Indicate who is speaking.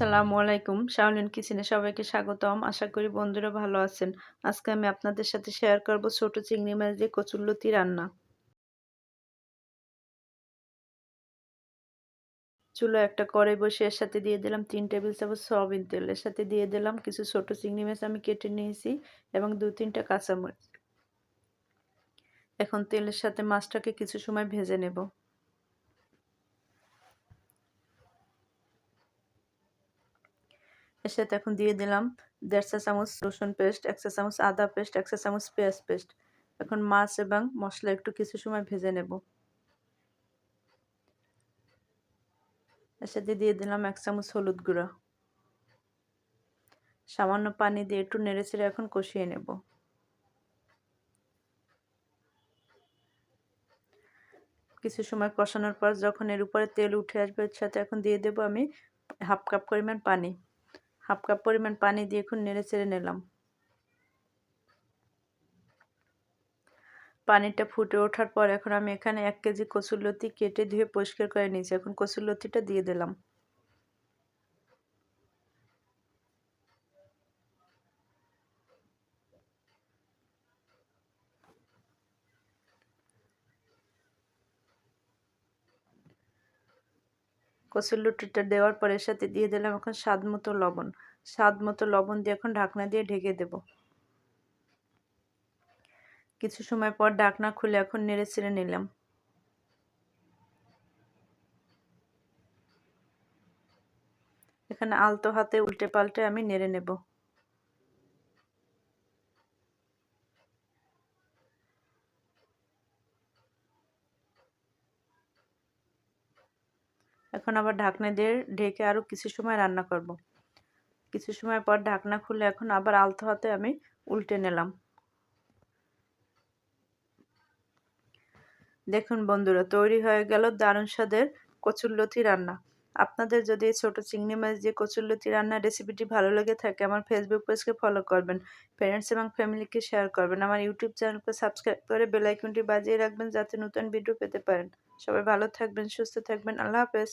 Speaker 1: আসসালামু আলাইকুম শাওলিন কিচেনে সবাইকে স্বাগতম। আশা করি বন্ধুরা ভালো আছেন। আজকে আমি আপনাদের সাথে শেয়ার করব ছোট চিংড়ি মাছ দিয়ে কচুরলতি রান্না। চুলো একটা কড়াই বসে এর সাথে দিয়ে দিলাম তিন টেবিল চামচ সয়াবিন তেল। এর সাথে দিয়ে দিলাম কিছু ছোট চিংড়ি মাছ আমি কেটে নিয়েছি এবং দু তিনটা কাঁচামরিচ। এখন তেলের সাথে মাছটাকে কিছু সময় ভেজে নেব। এর সাথে এখন দিয়ে দিলাম দেড় চা চামচ রসুন পেস্ট, এক চা চামচ আদা পেস্ট, এক চা চামচ পেঁয়াজ পেস্ট। এখন মাছ এবং মশলা একটু কিছু সময় ভেজে নেব। এর সাথে দিয়ে দিলাম এক চামচ হলুদ গুঁড়া। সামান্য পানি দিয়ে একটু নেড়ে চেড়ে এখন কষিয়ে নেব। কিছু সময় কষানোর পর যখন এর উপরে তেল উঠে আসবে, এর সাথে এখন দিয়ে দেব আমি হাফ কাপ পরিমাণ পানি। হাফ কাপ পরিমাণ পানি দিয়ে এখন নেড়ে চেড়ে নিলাম। পানিটা ফুটে ওঠার পর এখন আমি এখানে এক কেজি কচুর লতি কেটে ধুয়ে পরিষ্কার করে নিয়েছি। এখন কচুর লতিটা দিয়ে দিলাম। কচুর লুটিটা দেওয়ার পরে সাথে দিয়ে দিলাম এখন স্বাদ মতো লবণ। স্বাদ মতো লবণ দিয়ে এখন ঢাকনা দিয়ে ঢেকে দেব। কিছু সময় পর ঢাকনা খুলে এখন নেড়ে ছেড়ে নিলাম। এখানে আলতো হাতে উল্টে পাল্টে আমি নেড়ে নেব। এখন আবার ঢাকনা দিয়ে ঢেকে আরও কিছু সময় রান্না করব। কিছু সময় পর ঢাকনা খুলে এখন আবার আলতো হাতে আমি উল্টে নিলাম দেখুন বন্ধুরা, তৈরি হয়ে গেল দারুণ স্বাদের কচুরলতি রান্না আপনাদের যদি এই ছোটো চিংড়ি মাছ দিয়ে কচুরলতি রান্নার রেসিপিটি ভালো লেগে থাকে, আমার ফেসবুক পেজকে ফলো করবেন। ফ্রেন্ডস এবং ফ্যামিলিকে শেয়ার করবেন। আমার ইউটিউব চ্যানেলকে সাবস্ক্রাইব করে বেলাইকনটি বাজিয়ে রাখবেন, যাতে নতুন ভিডিও পেতে পারেন। সবাই ভালো থাকবেন, সুস্থ থাকবেন। আল্লাহ হাফেজ।